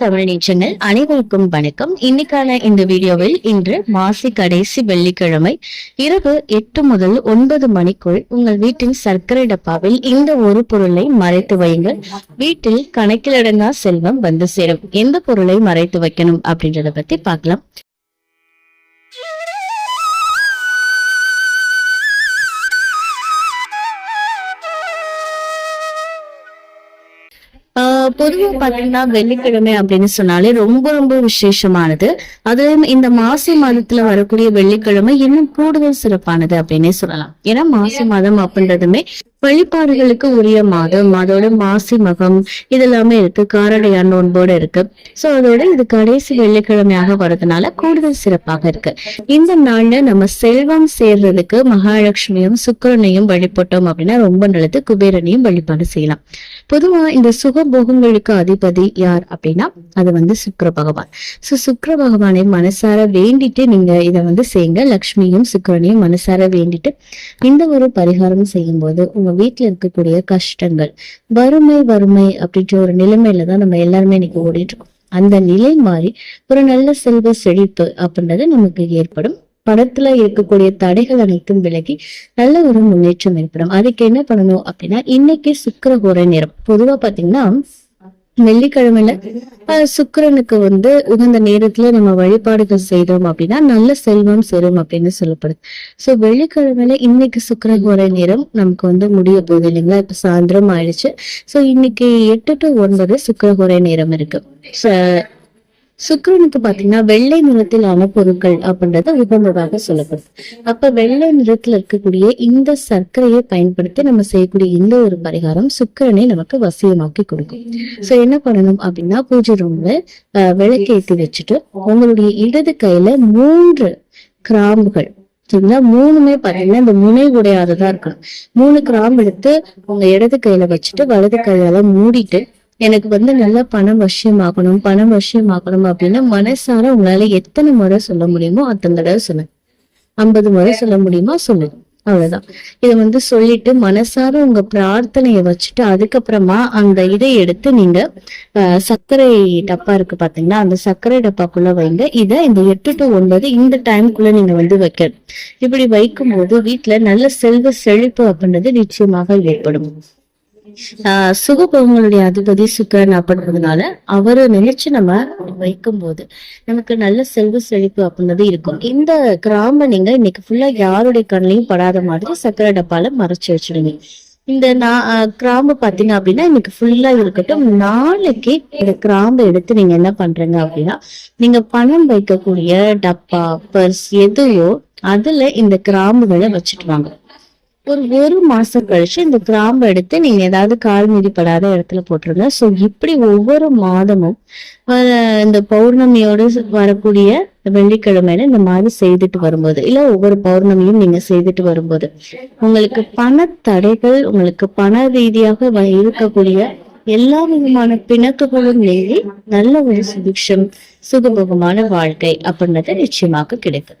தமிழ் நீச்சங்கள் அனைவருக்கும் வணக்கம். இன்னைக்கான இந்த வீடியோவில் இன்று மாசி கடைசி வெள்ளிக்கிழமை இரவு எட்டு முதல் ஒன்பது மணிக்குள் உங்கள் வீட்டின் சர்க்கரை டப்பாவில் இந்த ஒரு பொருளை மறைத்து வையுங்கள். வீட்டில் கணக்கிலடங்கா செல்வம் வந்து சேரும். எந்த பொருளை மறைத்து வைக்கணும் அப்படின்றத பத்தி பார்க்கலாம். பொதுவா பாத்தீங்கன்னா வெள்ளிக்கிழமை அப்படின்னு சொன்னாலே ரொம்ப ரொம்ப விசேஷமானது. அதுலயும் இந்த மாசி மாதத்துல வரக்கூடிய வெள்ளிக்கிழமை இன்னும் கூடுதல் சிறப்பானது அப்படின்னே சொல்லலாம். ஏன்னா மாசி மாதம் அப்படின்றதுமே வழிபாடுகளுக்கு உரிய மாதம் அதோட மாசி மகம் இதெல்லாமே இருக்கு. காரடையா நோன்போடு இருக்கு. சோ அதோட இது கடைசி வெள்ளிக்கிழமையாக வர்றதுனால கூடுதல் சிறப்பாக இருக்கு. இந்த நாள்ல நம்ம செல்வம் சேர்றதுக்கு மகாலட்சுமியும் சுக்கரனையும் வழிபட்டோம் அப்படின்னா ரொம்ப நல்லது. குபேரனையும் வழிபாடு செய்யலாம். பொதுவா இந்த சுகபோகங்களுக்கு அதிபதி யார் அப்படின்னா அது வந்து சுக்கர பகவான். சோ சுக்கர பகவானை மனசார வேண்டிட்டு நீங்க இதை வந்து செய்யுங்க. லக்ஷ்மியும் சுக்கரனையும் மனசார வேண்டிட்டு இந்த ஒரு பரிகாரம் செய்யும் போது உங்க வீட்டில் இருக்கக்கூடிய கஷ்டங்கள். வறுமை வறுமை அப்படின்ற ஒரு நிலைமையில தான் நம்ம எல்லாருமே இன்னைக்கு ஓடிட்டு இருக்கோம் அந்த நிலை மாறி ஒரு நல்ல செல்வ செழிப்பு அப்படின்றது நமக்கு ஏற்படும். பணத்துல இருக்கக்கூடிய தடைகள் அனைத்தும் விலகி நல்ல ஒரு முன்னேற்றம் ஏற்படும். அதுக்கு என்ன பண்ணணும் அப்படின்னா இன்னைக்கு சுக்கரகோரை நேரம் பொதுவா பாத்தீங்கன்னா வெள்ளிக்கிழமையில அஹ், சுக்கிரனுக்கு வந்து உகந்த நேரத்துல நம்ம வழிபாடுகள் செய்தோம் அப்படின்னா நல்ல செல்வம் சேரும் அப்படின்னு சொல்லப்படுது. சோ வெள்ளிக்கிழமையில இன்னைக்கு சுக்கிரகோர நேரம் நமக்கு வந்து முடிய போகுது இல்லைங்களா? இப்ப சாயந்தரம் ஆயிடுச்சு. சோ இன்னைக்கு எட்டு டு ஒன்பது சுக்கிரகோர நேரம் இருக்கு. ச- சுக்கிரனுக்கு பாத்தீங்கன்னா வெள்ளை நிறத்திலான பொருட்கள் அப்படின்றத உகந்ததாக சொல்லப்படுது. அப்ப வெள்ளை நிறத்துல இருக்கக்கூடிய இந்த சர்க்கரையை பயன்படுத்தி நம்ம செய்யக்கூடிய இந்த ஒரு பரிகாரம் சுக்கிரனை நமக்கு வசியமாக்கி கொடுக்கும். சோ என்ன பண்ணணும் அப்படின்னா பூஜை ரூம்ல விளக்கேற்றி வச்சுட்டு உங்களுடைய இடது கையில மூன்று கிராம்புகள். சரிங்களா? மூணுமே பாத்தீங்கன்னா இந்த முனை உடையாததா இருக்கணும். மூணு கிராம்பு எடுத்து உங்க இடது கையில வச்சுட்டு வலது கையால மூடிட்டு எனக்கு வந்து நல்லா பணம் வசியமாகணும் பணம் வசியமாகணும் அப்படின்னா மனசார உங்களால எத்தனை முறை சொல்ல முடியுமோ அத்தனை தடவை சொல்லுங்க ஐம்பது முறை சொல்ல முடியுமா சொல்லுங்க அவ்வளவுதான். இதை வந்து சொல்லிட்டு மனசார உங்க பிரார்த்தனையை வச்சுட்டு அதுக்கப்புறமா அந்த இதை எடுத்து நீங்க சர்க்கரை டப்பா இருக்கு பாத்தீங்கன்னா அந்த சர்க்கரை டப்பாக்குள்ள வைங்க. இதை இந்த எட்டு டு ஒன்பது இந்த டைம்குள்ள நீங்க வந்து வைக்கணும். இப்படி வைக்கும்போது வீட்டுல நல்ல செல்வ செழிப்பு அப்படின்றது நிச்சயமாக ஏற்படும். சுகபோகங்களுடைய அதிபதி சுக்கரன் அப்படின்றதுனால அவரை நினைச்சு நம்ம வைக்கும் போது நமக்கு நல்ல செல்வ செழிப்பு அப்படின்றது இருக்கும். இந்த கிராம நீங்க இன்னைக்கு ஃபுல்லா யாருடைய கண்ணையும் படாத மாதிரி சக்கரை டப்பால மறைச்சு வச்சிடுங்க இந்த நான் கிராம்பு பாத்தீங்க அப்படின்னா இன்னைக்கு ஃபுல்லா இருக்கட்டும். நாளைக்கு இந்த கிராம்பை எடுத்து நீங்க என்ன பண்றீங்க அப்படின்னா நீங்க பணம் வைக்கக்கூடிய டப்பா பர்ஸ் எதையோ அதுல இந்த கிராம்புகளை வச்சுட்டு வாங்க. ஒரு ஒரு மாசம் கழிச்சு இந்த கிராம்பு எடுத்து நீங்க ஏதாவது கால் மிதிப்படாத இடத்துல போட்டுருங்க. சோ இப்படி ஒவ்வொரு மாதமும் அஹ், இந்த பௌர்ணமியோட வரக்கூடிய வெள்ளிக்கிழமையில இந்த மாதிரி செய்துட்டு வரும்போது இல்ல ஒவ்வொரு பௌர்ணமியும் நீங்க செய்துட்டு வரும்போது உங்களுக்கு பண தடைகள் உங்களுக்கு பண ரீதியாக இருக்கக்கூடிய எல்லா விதமான பிணக்குகளும் நீங்கி நல்ல ஒரு சுபிக்ஷம் சுகபோகமான வாழ்க்கை அப்படின்றது நிச்சயமாக கிடைக்கும்.